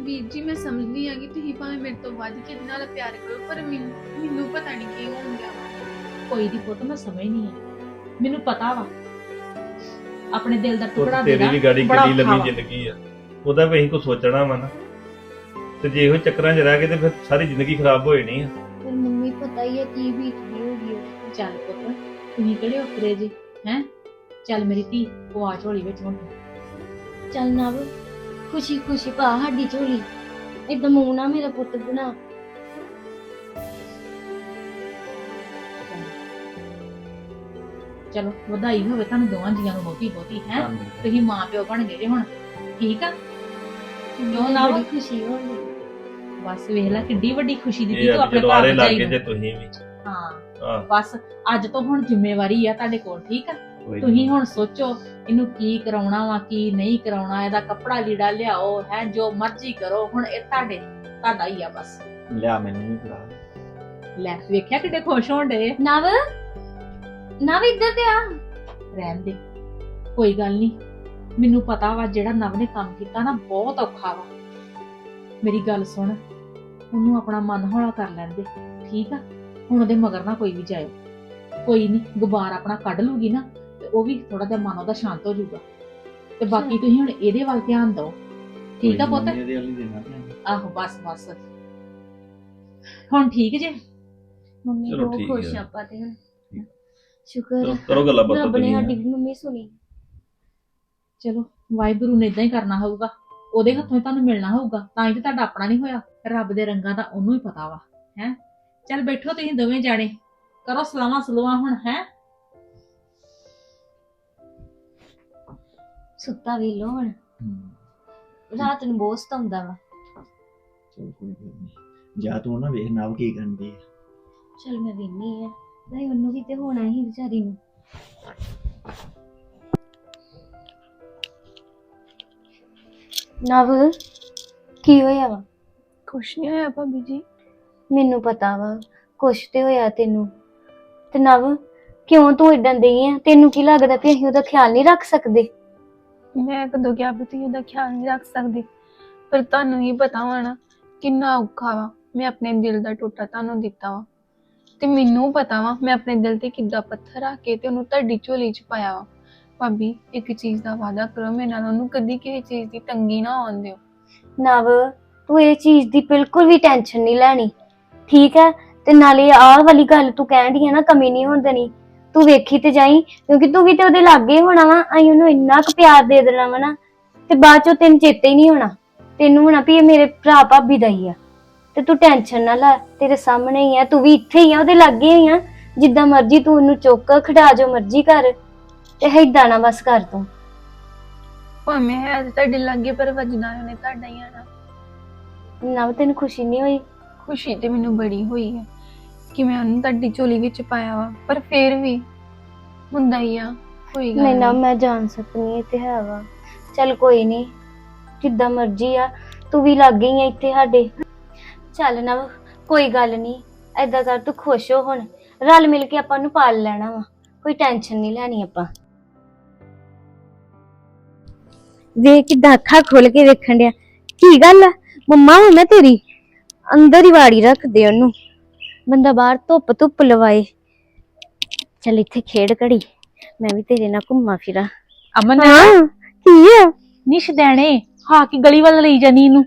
ਵੀਰ ਜੀ ਮੈਂ ਸਮਝਦੀ ਆ ਕਿ ਤੁਸੀਂ ਭਾਵੇਂ ਮੇਰੇ ਤੋਂ ਵੱਧ ਕੇ ਇਹਦੇ ਨਾਲ ਪਿਆਰ ਕਰੋ ਪਰ ਮੈਨੂੰ ਮੈਨੂੰ ਪਤਾ ਨਹੀਂ ਕੀ ਹੋਣ ਗਿਆ। ਵਾ ਕੋਈ ਦੀ ਪੁੱਤ ਮੈਂ ਸਮਝਣੀ ਆ ਮੈਨੂੰ ਪਤਾ ਵਾ। ਆਪਣੇ ਦਿਲ ਦਾ ਟੁਕੜਾ ਤੇਰੀ ਦੇਣਾ ਵੀ ਗਾੜੀ ਬੜਾ ਔਖਾ ਲੰਮੀ। ਜ਼ਿੰਦਗੀ ਆ। ਉਹਦਾ ਵੀ ਅਸੀਂ ਕੁਝ ਸੋਚਣਾ ਵਾ ਨਾ। ਤੇ ਜੇ ਇਹੋ ਚੱਕਰਾਂ 'ਚ ਰਹਿ ਗਏ ਤੇ ਫਿਰ ਸਾਰੀ ਜ਼ਿੰਦਗੀ ਖਰਾਬ ਹੋ ਜਾਣੀ ਆ। ਫਿਰ ਮੰਮੀ ਪਤਾ ਹੀ ਹੈ ਕੀ ਬੀਤਦੀ ਹੋਗੀ। ਚੱਲ ਪੁੱਤ ਤੁਸੀਂ ਕਿਹੜੇ ਉਤਰੇ ਜੀ ਹੈ? ਚੱਲ ਮੇਰੀ ਧੀ ਪਵਾ ਝੋਲੀ ਵਿੱਚ ਹੁਣ। ਚੱਲ ਨਵ ਖੁਸ਼ੀ ਖੁਸ਼ੀ ਪਾ ਸਾਡੀ ਝੋਲੀ। ਏਦਾਂ ਮੂੰਹ ਨਾ ਮੇਰਾ ਪੁੱਤ ਬਣਾ। ਚਲੋ ਵਧਾਈ ਹੋਵੇ ਤੁਹਾਨੂੰ ਦੋਵਾਂ ਜੀਆਂ ਨੂੰ ਬਹੁਤੀ ਬਹੁਤੀ ਹੈ? ਤੁਸੀਂ ਮਾਂ ਪਿਓ ਬਣ ਗਏ ਜੇ ਹੁਣ ਠੀਕ ਆ? ਕਿਉਂ ਨਾ ਬੜੀ ਖੁਸ਼ੀ ਹੋ ਗਈ ਬਸ ਵੇਖ ਲੈ ਕਿੱਡੀ ਵੱਡੀ ਖੁਸ਼ੀ ਦਿੱਤੀ ਤੂੰ ਆਪਣੇ ਘਰ ਭਜਾਈ ਲੱਗੇ ਜੇ ਤੁਸੀਂ ਵੀ। ਹਾਂ ਹਾਂ। ਬਸ ਅੱਜ ਤੋਂ ਹੁਣ ਜ਼ਿੰਮੇਵਾਰੀ ਆ ਤੁਹਾਡੇ ਕੋਲ ਠੀਕ ਆ? ਤੁਸੀਂ ਹੁਣ ਸੋਚੋ ਇਹਨੂੰ ਕੀ ਕਰਾਉਣਾ ਵਾ ਕੀ ਨਹੀਂ ਕਰਾਉਣਾ ਇਹਦਾ ਕੱਪੜਾ ਲੀੜਾ ਲਿਆਓ ਹੈ ਜੋ ਮਰਜ਼ੀ ਕਰੋ ਹੁਣ ਇਹ ਤੁਹਾਡੇ ਤੁਹਾਡਾ ਹੀ ਆ ਬਸ। ਲਿਆ ਮੈਨੂੰ ਵੀ ਫੜਾ ਲੈ ਵੇਖਿਆ ਕਿੱਡੇ ਖੁਸ਼ ਹੋਣ ਡੇ ਨਵ ਨਵ ਇੱਧਰ ਤੇ ਆ। ਰਹਿਣ ਦੇ ਕੋਈ ਗੱਲ ਨਹੀਂ। ਮੈਨੂੰ ਪਤਾ ਵਾ ਜਿਹੜਾ ਨਵ ਨੇ ਕੰਮ ਕੀਤਾ ਨਾ ਬਹੁਤ ਔਖਾ ਵਾ। ਮੇਰੀ ਗੱਲ ਸੁਣ ਉਹਨੂੰ ਆਪਣਾ ਮਨ ਹੌਲਾ ਕਰ ਲੈਂਦੇ ਠੀਕ ਆ? ਹੁਣ ਉਹਦੇ ਮਗਰ ਨਾ ਕੋਈ ਵੀ ਜਾਏ ਕੋਈ ਨਹੀਂ ਗੁਬਾਰ ਆਪਣਾ ਕੱਢ ਲੂਗੀ ਨਾ। ਤੇ ਉਹ ਵੀ ਥੋੜਾ ਜਿਹਾ ਮਨ ਉਹਦਾ ਸ਼ਾਂਤ ਹੋ ਜਾਊਗਾ। ਤੇ ਬਾਕੀ ਤੁਸੀਂ ਹੁਣ ਇਹਦੇ ਵੱਲ ਧਿਆਨ ਦਿਓ। ਠੀਕ ਆ ਪੁੱਤ? ਇਹਦੇ ਵਾਲੀ ਦੇਣਾ ਧਿਆਨ। ਆਹੋ ਬਸ ਬਸ। ਹੁਣ ਠੀਕ ਜੇ? ਮੰਮੀ ਚਲੋ ਬਹੁਤ ਠੀਕ ਖੁਸ਼। ਆ। ਆਪਾਂ ਤੇ ਹੁਣ। ਸ਼ੁਕਰ। ਚਲੋ ਆ। ਕਰੋ ਗੱਲਾਂ ਬਾਤਾਂ ਰੱਬ ਨੇ ਤੁਸੀਂ ਸਾਡੀ ਵੀ ਮੰਮੀ ਸੁਣੀ। ਚਲੋ ਵਾਹਿਗੁਰੂ ਨੇ ਇਦਾਂ ਹੀ ਕਰਨਾ ਹੋਊਗਾ। ਉਹਦੇ ਹੱਥੋਂ ਹੀ ਤੁਹਾਨੂੰ ਮਿਲਣਾ ਹੋਊਗਾ। ਤਾਂ ਹੀ ਤੇ ਤੁਹਾਡਾ ਆਪਣਾ ਨਹੀਂ ਹੋਇਆ। ਰੱਬ ਦੇ ਰੰਗਾਂ ਦਾ ਉਹਨੂੰ ਹੀ ਪਤਾ ਵਾ ਹੈ। ਚੱਲ ਬੈਠੋ ਤੁਸੀਂ ਦੋਵੇਂ ਜਾਣੇ। ਕਰੋ ਸਲਾਮਾਂ ਸਲੂਆਂ ਹੁਣ ਹੈ। ਸੁੱਤਾ ਵੀ ਲੋ ਹੁਣ। ਰਾਤ ਨੂੰ ਬਹੁਤ ਸਤਾਉਂਦਾ ਵਾ। ਚਲ ਕੋਈ ਗੱਲ ਨਹੀਂ ਜਾ ਤੂੰ ਨਾ ਵੇਖ ਨਾਵ ਕੀ ਕਰਦੀ ਹੈ ਚਲ ਮੈਂ ਵੇਨੀ ਆ। ਨਹੀਂ ਉਹਨੂੰ ਵੀ ਤੇ ਹੋਣਾ ਹੀ ਵਿਚਾਰੀ ਨੂੰ। ਨਵ ਕੀ ਹੋਇਆ ਵਾ? ਕੁਛ ਨਹੀਂ ਹੋਇਆ ਭਾਬੀ ਜੀ। ਮੈਨੂੰ ਪਤਾ ਵਾ ਕੁਛ ਤੇ ਹੋਇਆ ਤੈਨੂੰ। ਤੇ ਨਵ ਕਿਉਂ ਤੂੰ ਇਦਾਂ ਦੀ ਆ? ਤੈਨੂੰ ਕੀ ਲੱਗਦਾ ਵੀ ਅਸੀਂ ਉਹਦਾ ਖਿਆਲ ਨਹੀਂ ਰੱਖ ਸਕਦੇ? ਮੈਂ ਕਦੋਂ ਕਿਹਾ ਵੀ ਤੁਸੀਂ ਉਹਦਾ ਖਿਆਲ ਨਹੀਂ ਰੱਖ ਸਕਦੇ। ਪਰ ਤੁਹਾਨੂੰ ਹੀ ਪਤਾ ਹੋਣਾ ਕਿੰਨਾ ਔਖਾ ਵਾ। ਮੈਂ ਆਪਣੇ ਦਿਲ ਦਾ ਟੋਟਾ ਤੁਹਾਨੂੰ ਦਿੱਤਾ ਵਾ। ਤੇ ਮੈਨੂੰ ਪਤਾ ਵਾ ਮੈਂ ਆਪਣੇ ਦਿਲ ਤੇ ਕਿੱਦਾਂ ਪੱਥਰ ਰੱਖ ਕੇ ਤੇ ਉਹਨੂੰ ਤੁਹਾਡੀ ਝੋਲੀ 'ਚ ਪਾਇਆ ਵਾ। ਭਾਬੀ, ਇੱਕ ਚੀਜ਼ ਦਾ ਵਾਅਦਾ ਕਰੋ, ਮੇਰੇ ਨਾਲ ਉਹਨੂੰ ਕਦੀ ਕਿਸੇ ਚੀਜ਼ ਦੀ ਤੰਗੀ ਨਾ ਆਉਣ ਦਿਓ। ਨਵ, ਤੂੰ ਇਹ ਚੀਜ਼ ਦੀ ਬਿਲਕੁਲ ਵੀ ਟੈਨਸ਼ਨ ਨਹੀਂ ਲੈਣੀ। ਠੀਕ ਹੈ, ਤੇ ਨਾਲੇ ਆਹ ਵਾਲੀ ਗੱਲ ਤੂੰ ਕਹਿਣ ਦੀ ਹੈ ਨਾ, ਕਮੀ ਨਹੀਂ ਹੋਣ ਤੂੰ ਵੇਖੀ ਤੇ ਜਾਈ ਕਿਉਂਕਿ ਤੂੰ ਵੀ ਤੇ ਉਹਦੇ ਲਾਗੇ ਹੋਣਾ ਵਾ ਅਸੀਂ ਉਹਨੂੰ ਇੰਨਾ ਕੁ ਪਿਆਰ ਦੇ ਦੇਣਾ ਵਾ ਨਾ ਤੇ ਬਾਅਦ ਚੋਂ ਤੈਨੂੰ ਚੇਤੇ ਹੀ ਨਹੀਂ ਹੋਣਾ। ਤੈਨੂੰ ਹੋਣਾ ਵੀ ਇਹ ਮੇਰੇ ਭਰਾ ਭਾਬੀ ਦਾ ਹੀ ਆ। ਤੇ ਤੂੰ ਟੈਨਸ਼ਨ ਨਾ ਲੈ ਤੇਰੇ ਸਾਹਮਣੇ ਹੀ ਆ ਤੂੰ ਵੀ ਇੱਥੇ ਹੀ ਆ ਉਹਦੇ ਲਾਗੇ ਹੀ ਆ। ਜਿੱਦਾਂ ਮਰਜ਼ੀ ਤੂੰ ਉਹਨੂੰ ਚੁੱਕ ਖੜਾ ਜੋ ਮਰਜ਼ੀ ਕਰ ਤੇ ਏਦਾਂ ਨਾ ਬਸ ਕਰ ਤੂੰ। ਭਾਵੇਂ ਹੈ ਤੇ ਤੁਹਾਡੇ ਲੱਗੇ ਪਰ ਵੱਜਣਾ ਉਹਨੇ ਤੁਹਾਡਾ ਹੀ ਆਣਾ ਨਵ ਤੈਨੂੰ ਖੁਸ਼ੀ ਨਹੀਂ ਹੋਈ? ਖੁਸ਼ੀ ਤੇ ਮੈਨੂੰ ਬੜੀ ਹੋਈ ਹੈ ਕਿ ਮੈਂ ਉਹਨੂੰ ਤੁਹਾਡੀ ਝੋਲੀ ਵਿੱਚ ਪਾਇਆ ਵਾ? ਪਰ ਫੇਰ ਵੀ ਹੁੰਦਾ ਹੀ ਆ ਕੋਈ ਗੱਲ ਨਹੀਂ ਨਾ ਮੈਂ ਜਾਣ ਸਕਨੀ ਇਹ ਤੇ ਹੈ ਵਾ। ਚੱਲ ਕੋਈ ਨਹੀਂ ਜਿੱਦਾਂ ਮਰਜ਼ੀ ਆ ਤੂੰ ਵੀ ਲੱਗ ਗਈ ਆ ਇੱਥੇ ਸਾਡੇ। ਚੱਲ ਨਾ ਕੋਈ ਗੱਲ ਨਹੀਂ ਐਦਾਂ ਕਰ ਤੂੰ ਖੁਸ਼ ਹੋ ਹੁਣ। ਰਲ ਮਿਲ ਕੇ ਆਪਾਂ ਨੂੰ ਪਾਲ ਲੈਣਾ ਵਾ ਕੋਈ ਟੈਨਸ਼ਨ ਨਹੀਂ ਲੈਣੀ ਆਪਾਂ। ਵੇਖ ਕਿਦਾਂ ਅੱਖਾਂ ਖੋਲ ਕੇ ਵੇਖਣ ਡਿਆ। ਕੀ ਗੱਲ ਆ? ਮੰਮਾ ਵਾ ਮੈਂ ਤੇਰੀ? ਅੰਦਰ ਹੀ ਵਾੜੀ ਰੱਖਦੇ ਉਹਨੂੰ। ਬੰਦਾ ਬਾਹਰ ਧੁੱਪ ਧੁੱਪ ਲਵਾਏ। ਚੱਲ ਇੱਥੇ ਖੇਡ ਘੜੀ। ਮੈਂ ਵੀ ਤੇਰੇ ਨਾਲ ਘੁੰਮਾ ਫਿਰਾਂ। ਅਮਨ ਹਾਂ ਕੀ ਹੈ ਨਿਸ਼ ਦੇਣੇ ਹਾਂ ਕਿ ਗਲੀ ਵੱਲ ਲਈ ਜਾਨੀ ਇਹਨੂੰ।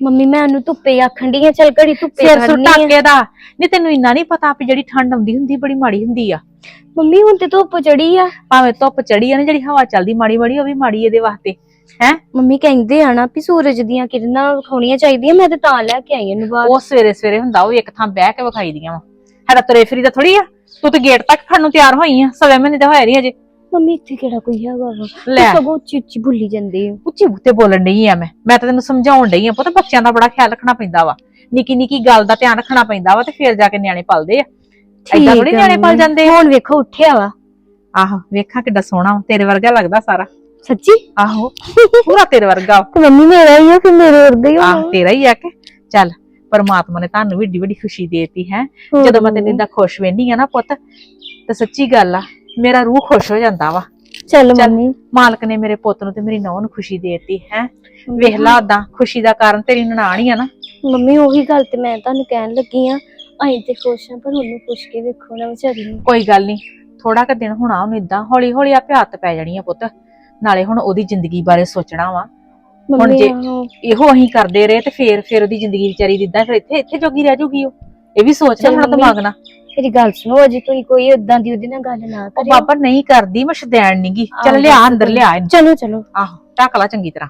ਮੰਮੀ ਮੈਂ ਉਹਨੂੰ ਧੁੱਪੇ ਆਖਣ ਡਈ ਆ ਚੱਲ ਘੜੀ ਧੁੱਪੇ ਸਿਰ ਸੁੱਟ ਟਾਕੇ ਦਾ। ਨਹੀਂ ਤੈਨੂੰ ਇੰਨਾ ਨਹੀਂ ਪਤਾ ਵੀ ਜਿਹੜੀ ਠੰਡ ਆਉਂਦੀ ਹੁੰਦੀ ਬੜੀ ਮਾੜੀ ਹੁੰਦੀ ਆ। ਮੰਮੀ ਹੁਣ ਤੇ ਧੁੱਪ ਚੜੀ ਆ। ਭਾਵੇਂ ਧੁੱਪ ਚੜੀ ਆ ਨਾ ਜਿਹੜੀ ਹਵਾ ਚੱਲਦੀ ਮਾੜੀ ਮਾੜੀ ਉਹ ਵੀ ਮਾੜੀ ਇਹਦੇ ਵਾਸਤੇ। ਹੈ? ਮੰਮੀ ਕਹਿੰਦੇ ਆ ਨਾ ਵੀ ਸੂਰਜ ਦੀਆਂ ਕਿਰਨਾਂ ਵਿਖਾਉਣੀਆਂ ਚਾਹੀਦੀਆਂ ਮੈਂ ਤੇ ਤਾਂ ਲੈ ਕੇ ਆਈ ਇਹਨੂੰ ਬਾਹਰ। ਉਹ ਸਵੇਰੇ ਸਵੇਰੇ ਹੁੰਦਾ ਉਹ ਇੱਕ ਥਾਂ ਬਹਿ ਕੇ ਵਿਖਾਈ ਦੀਆਂ ਵਾ। ਸਾਡਾ ਤੁਰੇ ਫਿਰੀ ਦਾ ਥੋੜੀ ਆ। ਤੂੰ ਤੇ ਗੇਟ ਤੱਕ ਖੜਨ ਨੂੰ ਤਿਆਰ ਹੋਈ ਆ ਸਵੇ ਮਹੀਨੇ ਦਾ ਹੋਇਆ ਨਹੀਂ ਅਜੇ ਮੰਮੀ ਇੱਥੇ ਕਿਹੜਾ ਕੋਈ ਹੈਗਾ ਵਾ? ਲੈ। ਤੂੰ ਸਗੋਂ ਉੱਚੀ ਉੱਚੀ ਭੁੱਲੀ ਜਾਂਦੀ ਆ। ਉੱਚੀ ਉੱਤੇ ਬੋਲਣ ਡਈ ਆ ਮੈਂ। ਮੈਂ ਤਾਂ ਤੈਨੂੰ ਸਮਝਾਉਣ ਡਈ ਆ ਪੁੱਤ ਬੱਚਿਆਂ ਦਾ ਬੜਾ ਖਿਆਲ ਰੱਖਣਾ ਪੈਂਦਾ ਵਾ। ਨਿੱਕੀ ਨਿੱਕੀ ਗੱਲ ਦਾ ਧਿਆਨ ਰੱਖਣਾ ਪੈਂਦਾ ਵਾ ਤੇ ਫੇਰ ਜਾ ਕੇ ਨਿਆਣੇ ਪਲਦੇ ਆ। ਠੀਕ ਥੋੜੀ ਨਿਆਣੇ ਪਲ। ਜਾਂਦੇ ਆ। ਹੁਣ ਵੇਖੋ ਉੱਠਿਆ ਵਾ। ਆਹੋ ਵੇਖਾਂ ਕਿੱਡਾ ਸੋਹਣਾ ਵਾ, ਤੇਰੇ ਵਰਗਾ ਲੱਗਦਾ ਸਾਰਾ। ਸੱਚੀ? ਆਹੋ। ਪੂਰਾ ਤੇਰੇ ਵਰਗਾ। ਤੇ ਮੰਮੀ ਮੇਰਾ ਹੀ ਆ ਫਿਰ ਮੇਰੇ ਵਰਗਾ ਹੀ ਆਹ ਹੋਣਾ ਤੇਰਾ ਹੀ ਆ ਕੇ। ਚੱਲ ਪਰਮਾਤਮਾ ਨੇ ਤੁਹਾਨੂੰ ਵੀ ਏਡੀ ਵੱਡੀ ਖੁਸ਼ੀ ਦੇਤੀ ਹੈ। ਜਦੋਂ ਮੈਂ ਤੈਨੂੰ। ਏਦਾਂ ਖੁਸ਼ ਵੇਂਦੀ ਆ ਨਾ ਪੁੱਤ ਤੇ ਸੱਚੀ ਗੱਲ ਆ ਮੇਰਾ ਰੂਹ ਖੁਸ਼ ਹੋ ਜਾਂਦਾ ਵਾ। ਚੱਲ ਚੱਲ। ਮੰਮੀ। ਮਾਲਕ ਨੇ ਮੇਰੇ ਪੁੱਤ ਨੂੰ ਤੇ ਮੇਰੀ ਨੌਂ ਨੂੰ ਖੁਸ਼ੀ ਦੇਤੀ ਹੈ। ਵੇਖ ਲਾ ਓਦਾਂ ਖੁਸ਼ੀ ਦਾ ਕਾਰਨ ਤੇਰੀ ਨਨਾਣ ਹੀ ਆ ਨਾ। ਮੰਮੀ ਉਹੀ ਗੱਲ ਤੇ ਮੈਂ ਤੁਹਾਨੂੰ ਕਹਿਣ ਲੱਗੀ ਆ ਅਸੀਂ ਤੇ ਖੁਸ਼ ਆ ਪਰ ਉਹਨੂੰ ਪੁੱਛ ਕੇ ਵੇਖੋ ਨਾ ਵਿਚਾਰੀ ਨੂੰ। ਕੋਈ ਗੱਲ ਨਹੀਂ ਥੋੜਾ ਕੁ ਦਿਨ ਹੋਣਾ ਉਹਨੂੰ ਇਦਾਂ ਹੌਲੀ ਹੌਲੀ ਆਪੇ ਹੱਥ ਪੈ ਜਾਣੀ ਆ ਪੁੱਤ। ਨਾਲੇ ਹੁਣ ਉਹਦੀ ਜ਼ਿੰਦਗੀ ਬਾਰੇ ਸੋਚਣਾ ਵਾ। ਮੰਮੀ ਜੇ- ਇਹੋ ਅਸੀਂ ਕਰਦੇ ਰਹੇ ਤੇ ਫੇਰ ਫੇਰ ਉਹਦੀ ਜ਼ਿੰਦਗੀ ਵਿਚਾਰੀ ਦੀ ਇਦਾਂ ਫਿਰ ਇੱਥੇ ਇੱਥੇ ਜੋਗੀ ਰਹਿ ਜੂਗੀ ਉਹ। ਇਹ ਵੀ ਸੋਚਣਾ ਹੁਣ। ਦਿਮਾਗ ਨਾਲ। ਮੇਰੀ ਗੱਲ ਸੁਣੋ ਅਜੇ ਤੁਸੀਂ ਕੋਈ ਏਦਾਂ ਦੀ ਉਹਦੇ ਨਾਲ ਗੱਲ ਨਾ ਉਹ ਕਰਿਓ। ਬਾਬਾ ਨਹੀਂ ਕਰਦੀ ਮੈਂ ਸ਼ਦੈਣ ਨਹੀਂਗੀ ਚੱਲ ਲਿਆ ਅੰਦਰ। ਲਿਆ ਇਹਨੂੰ। ਚਲੋ ਚਲੋ। ਆਹੋ ਢੱਕ ਲਾ ਚੰਗੀ ਤਰ੍ਹਾਂ।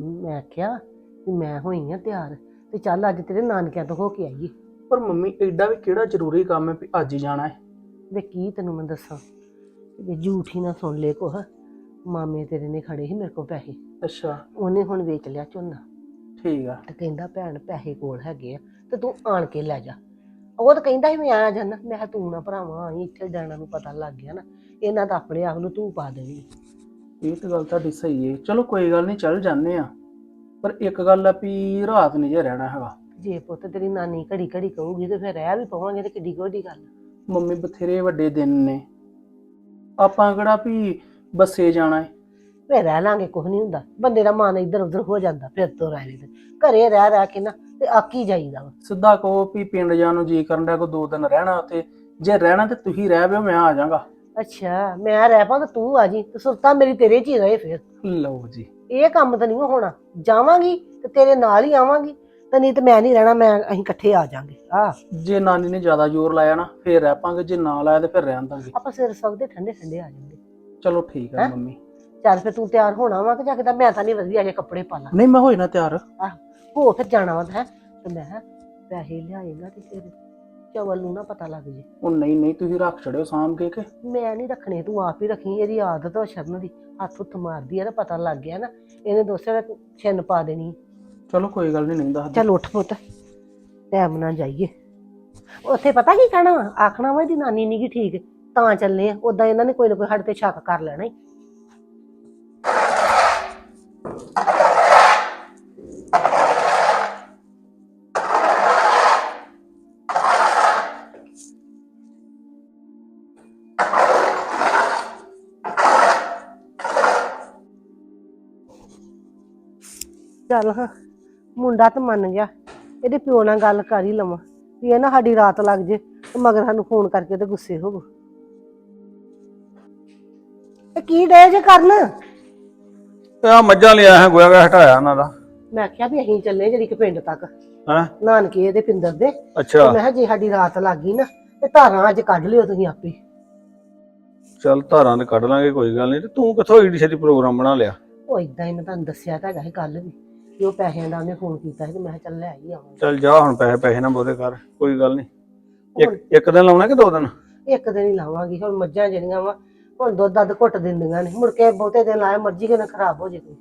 ਮੈਂ ਕਿਹਾ ਵੀ ਮੈਂ ਹੋਈ ਆ ਤਿਆਰ ਤੇ ਚੱਲ ਅੱਜ ਤੇਰੇ ਨਾਨਕਿਆਂ ਤੋਂ ਹੋ ਕੇ ਆਈਏ। ਪਰ ਮੰਮੀ ਐਡਾ ਵੀ ਕਿਹੜਾ ਜ਼ਰੂਰੀ ਕੰਮ ਹੈ ਵੀ ਅੱਜ ਹੀ ਜਾਣਾ ਹੈ। ਵੇ ਕੀ ਤੈਨੂੰ ਮੈਂ ਦੱਸਾਂ? ਜੇ ਝੂਠ ਹੀ ਨਾ ਸੁਣ ਲੈ ਕੋਹ ਮਾਮੇ ਤੇਰੇ ਨੇ ਖੜੇ ਸੀ ਮੇਰੇ ਕੋਲ ਪੈਸੇ। ਅੱਛਾ। ਉਹਨੇ ਹੁਣ ਵੇਚ ਲਿਆ ਝੋਨਾ। ਠੀਕ ਆ। ਤੇ ਕਹਿੰਦਾ ਭੈਣ ਪੈਸੇ ਕੋਲ ਹੈਗੇ ਆ ਤੇ ਤੂੰ ਆਣ ਕੇ ਲੈ ਜਾ। ਉਹ ਤਾਂ ਕਹਿੰਦਾ ਸੀ ਮੈਂ ਆ ਜਾਣਾ ਮੈਂ ਕਿਹਾ ਤੂੰ ਨਾ ਭਰਾਵਾ ਆਈ ਇੱਥੇ ਜਾਣਾ ਨੂੰ ਪਤਾ ਲੱਗ ਗਿਆ ਨਾ। ਇਹਨਾਂ ਦਾ ਆਪਣੇ ਆਪ ਨੂੰ ਤੂੰ ਪਾ ਦੇਣੀ। ਇਹ ਤਾਂ ਗੱਲ ਤੁਹਾਡੀ ਸਹੀ ਹੈ ਚਲੋ ਕੋਈ ਗੱਲ ਨਹੀਂ ਚੱਲ ਜਾਂਦੇ ਆ। ਪਰ ਇੱਕ ਗੱਲ ਆ ਵੀ ਰਾਤ ਨਹੀਂ ਜੇ ਰਹਿਣਾ ਹੈਗਾ। ਜੇ ਪੁੱਤ ਤੇਰੀ ਨਾਨੀ ਘੜੀ ਘੜੀ ਕਹੂਗੀ ਤੇ ਫਿਰ ਰਹਿ ਵੀ ਪਵਾਂਗੇ ਤੇ ਕਿੱਡੀ ਕੋਡੀ ਗੱਲ ਮੰਮੀ ਬਥੇਰੇ ਵੱਡੇ ਦਿਨ ਨੇ। ਆਪਾਂ ਕਿਹੜਾ ਵੀ ਬੱਸੇ ਜਾਣਾ ਹੈ ਵੇ ਰਹਿ ਲਾਂਗੇ ਕੁਝ ਨਹੀਂ ਹੁੰਦਾ। ਬੰਦੇ ਦਾ ਮਨ ਇੱਧਰ ਉੱਧਰ ਹੋ ਜਾਂਦਾ ਫਿਰ ਤੋਂ ਰਹਿ ਤੇ ਘਰੇ ਰਹਿ ਰਹਿ ਕੇ ਨਾ ਤੇ ਆਕੀ ਜਾਈਦਾ ਵਾ। ਸਿੱਧਾ ਕਹੋ ਵੀ ਪਿੰਡ ਜਾਣ ਨੂੰ ਜੀ ਕਰਨ ਦਾ ਕੋ ਦੋ ਦਿਨ ਰਹਿਣਾ ਉੱਥੇ। ਜੇ ਰਹਿਣਾ ਤੇ ਤੁਸੀਂ ਰਹਿ ਪਿਓ ਮੈਂ ਆ ਜਾਵਾਂਗਾ। ਅੱਛਾ ਮੈਂ ਰਹਿ ਪਾ ਤੇ ਤੂੰ ਆ ਜੀ ਤੇ ਸੁਰਤਾ ਮੇਰੀ ਤੇਰੇ 'ਚ ਹੀ ਰਹੇ ਫਿਰ। ਲਓ ਜੀ। ਇਹ ਕੰਮ ਤਾਂ ਨਹੀਂ ਹੋਣਾ। ਜਾਵਾਂਗੀ ਤੇ ਤੇਰੇ ਨਾਲ ਹੀ ਆਵਾਂਗੀ। ਤੇ ਨਹੀਂ ਤੇ ਮੈਂ ਨਹੀਂ ਰਹਿਣਾ ਮੈਂ ਅਸੀਂ ਇਕੱਠੇ ਆ ਜਾਾਂਗੇ। ਆ। ਜੇ ਨਾਨੀ ਨੇ ਜ਼ਿਆਦਾ ਜ਼ੋਰ ਲਾਇਆ ਨਾ ਫੇਰ ਰਹਿ ਪਾਂਗੇ ਜੇ ਨਾ ਲਾਇਆ ਤੇ ਫਿਰ ਰਹਿਣ ਦਾਂਗੇ। ਆਪਾਂ ਸਿਰ ਸਕਦੇ ਠੰਡੇ ਠੰਡੇ ਆ ਜਾਵਾਂਗੇ ਚਲੋ ਠੀਕ ਹੈ ਹੈਂ? ਮੰਮੀ। ਚੱਲ ਫਿਰ ਤੂੰ ਤਿਆਰ ਹੋਣਾ ਵਾ ਕਿ ਜਾ ਕੇ ਤਾਂ ਮੈਂ ਤਾਂ ਨਹੀਂ ਵਧੀਆ ਜੇ ਕੱਪੜੇ ਪਾ ਲਾਂ। ਨਹੀਂ ਮੈਂ ਹੋਈ ਨਾ ਤਿਆਰ। ਹੋ ਫਿਰ ਜਾਣਾ ਵਾ ਹੈ। ਤੇ ਮੈਂ ਕਿਹਾ ਪੈਸੇ ਲਿਆਏਗਾ ਤੇ ਫਿਰ ਚਵਲ ਨੂੰ ਨਾ ਪਤਾ ਲੱਗ ਜੇ। ਉਹ ਨਹੀਂ ਨਹੀਂ ਤੁਸੀਂ ਰੱਖ ਛੜਿਓ ਸਾਂਭ ਕੇ ਕਿ? ਮੈਂ ਨਹੀਂ ਰੱਖਣੇ ਤੂੰ ਆਪ ਹੀ ਰੱਖੀ ਇਹਦੀ ਆਦਤ ਆ ਸ਼ਰਨ ਦੀ। ਹੱਥ ਹੁੱਥ ਮਾਰਦੀ ਆ ਨਾ ਪਤਾ ਲੱਗ ਗਿਆ ਨਾ। ਇਹਨੇ ਦੋਸਤਾਂ ਦਾ ਛਿੰਨ ਪਾ ਦੇਣੀ। ਚਲੋ ਕੋਈ ਗੱਲ ਨਹੀਂ ਨਹੀਂ ਦੱਸਦਾ। ਚੱਲ ਉੱਠ ਪੁੱਤ, ਟਾਈਮ ਨਾਲ ਜਾਈਏ। ਉੱਥੇ ਪਤਾ ਕੀ ਕਹਿਣਾ ਵਾ? ਆਖਣਾ ਵਾ ਇਹਦੀ ਨਾਨੀ ਨਹੀਂ ਗੀ ਠੀਕ, ਤਾਂ ਚੱਲੇ ਆ। ਉਦਾਂ ਇਹਨਾਂ ਨੇ ਕੋਈ ਨਾ ਕੋਈ ਸਾਡੇ ਤੇ ਸ਼ੱਕ ਕਰ ਲੈਣਾ ਈ। ਚੱਲ ਹਾਂ। ਮੁੰਡਾ ਤਾਂ ਮੰਨ ਗਿਆ ਇਹਦੇ ਪਿਓ ਨਾਲ ਗੱਲ ਕਰ ਹੀ ਲਵਾਂ ਵੀ ਇਹ ਨਾ ਸਾਡੀ ਰਾਤ ਲੱਗ ਜੇ ਤੇ ਮਗਰ ਸਾਨੂੰ ਫੋਨ ਕਰਕੇ ਤੇ ਗੁੱਸੇ ਹੋਵੋ ਇਹ ਕੀ ਡੇ ਜੇ ਕਰਨ? ਤੇ ਆ ਮੱਝਾਂ ਲਿਆ ਹੈ ਗੋਇਆ ਗਿਆ ਹਟਾਇਆ ਉਹਨਾਂ ਦਾ। ਮੈਂ ਕਿਹਾ ਵੀ ਅਸੀਂ ਚੱਲੇ ਜਿਹੜੀ ਕਿ ਪਿੰਡ ਤੱਕ। ਹਾਂ? ਨਾਨਕੇ ਇਹਦੇ ਪਿੰਦਰ ਦੇ। ਤੇ ਅੱਛਾ ਮੈਂ ਕਿਹਾ ਜੇ ਸਾਡੀ ਰਾਤ ਲੱਗ ਗਈ ਨਾ ਤੇ ਧਾਰਾਂ ਅੱਜ ਕੱਢ ਲਿਓ ਤੁਸੀਂ ਆਪੇ। ਚੱਲ ਧਾਰਾਂ ਤੇ ਕੱਢ ਲਾਂਗੇ ਕੋਈ ਗੱਲ ਨਹੀਂ। ਤੇ ਤੂੰ ਕਿੱਥੋਂ ਏਡੀ ਛੇਤੀ ਪ੍ਰੋਗਰਾਮ ਬਣਾ ਲਿਆ? ਉਹ ਇਦਾਂ ਹੀ ਮੈਂ ਤੁਹਾਨੂੰ ਦੱਸਿਆ ਤਾਂ ਹੈਗਾ ਸੀ ਕੱਲ ਵੀ। ਕਿ ਉਹ ਪੈਸਿਆਂ ਦਾ ਉਹਨੇ ਫੋਨ ਕੀਤਾ ਸੀ ਤੇ ਮੈਂ ਕਿਹਾ ਚੱਲ ਲੈ ਹੀ ਆਵਾਂਗੇ। ਚੱਲ ਜਾ ਹੁਣ ਪੈਸੇ ਪੈਸੇ ਨਾ ਬਹੁਤੇ ਕਰ ਕੋਈ ਗੱਲ ਨਹੀਂ। ਇੱਕ ਇੱਕ ਦਿਨ ਲਾਉਣਾ ਕਿ ਦੋ ਦਿਨ? ਇੱਕ ਦਿਨ ਹੀ ਲਾਵਾਂਗੀ ਹੁਣ ਮੱਝਾਂ ਜਿਹੜੀਆਂ ਵਾ ਹੁਣ ਦੁੱਧ ਦੱਧ ਘੁੱਟ ਦਿੰਦੀਆਂ ਨੇ ਮੁੜ ਕੇ ਬਹੁਤੇ ਦਿਨ ਲਾਏ ਮਰਜ਼ੀ ਕਿ ਨਾ ਖਰਾਬ ਹੋ ਜੇ ਕੋਈ।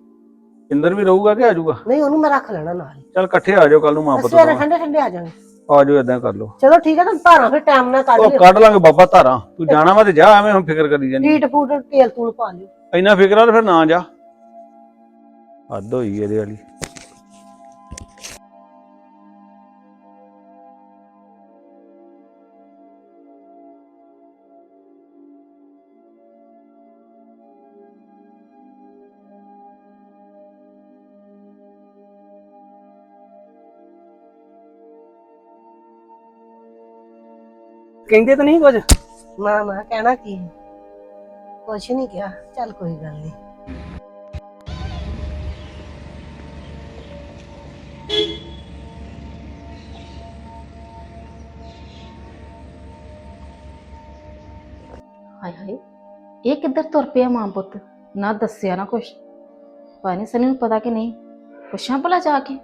ਇੰਦਰ ਵੀ ਰਹੂਗਾ ਕਿ ਆਜੂਗਾ ਨਹੀਂ ਉਹਨੂੰ ਮੈਂ ਰੱਖ ਲੈਣਾ ਨਾਲ ਹੀ। ਚੱਲ ਇਕੱਠੇ ਆ ਜਾਓ ਕੱਲ ਨੂੰ ਮਾਂ ਪੁੱਤ ਸਵੇਰੇ ਦੋਵਾਂ। ਠੰਡੇ ਠੰਡੇ ਆ ਜਾਵਾਂਗੇ। ਆ ਜਾਓ ਇਦਾਂ ਕਰ ਲਓ। ਚਲੋ ਠੀਕ ਹੈ ਤਾਂ ਧਾਰਾਂ ਫਿਰ ਟਾਈਮ ਨਾਲ ਕੱਢ ਉਹ ਲਿਓ। ਕੱਢ ਲਾਂਗੇ ਬਾਬਾ ਧਾਰਾਂ। ਤੂੰ ਜਾਣਾ ਵਾ ਤੇ ਜਾ ਐਵੇਂ ਹੁਣ ਫਿਕਰ ਕਰੀ ਜਾਨੀ। ਹੀਟ ਫੂਡ ਤੇਲ ਤੂਲ ਪਾ ਲਿਓ। ਇੰਨਾ ਫਿਕਰ ਆ ਤੇ ਫਿਰ ਨਾ ਜਾ। ਹੱਦ ਹੋਈ ਇਹਦੇ ਵਾਲੀ। ਕਹਿੰਦੇ ਤਾਂ ਨਹੀਂ ਕੁਝ? ਨਾ ਨਾ ਕਹਿਣਾ ਕੀ ਹੈ? ਕੁਛ ਨਹੀਂ ਕਿਹਾ ਚੱਲ ਕੋਈ ਗੱਲ ਨਹੀਂ ਹਾਏ ਹਾਏ ਇਹ ਕਿੱਧਰ ਤੁਰ ਪਿਆ ਮਾਂ ਪੁੱਤ? ਨਾ ਦੱਸਿਆ ਨਾ ਕੁਛ। ਪਤਾ ਨਹੀਂ ਸਨੀ ਨੂੰ ਪਤਾ ਕਿ ਨਹੀਂ? ਪੁੱਛਾਂ ਭਲਾ ਜਾ ਕੇ?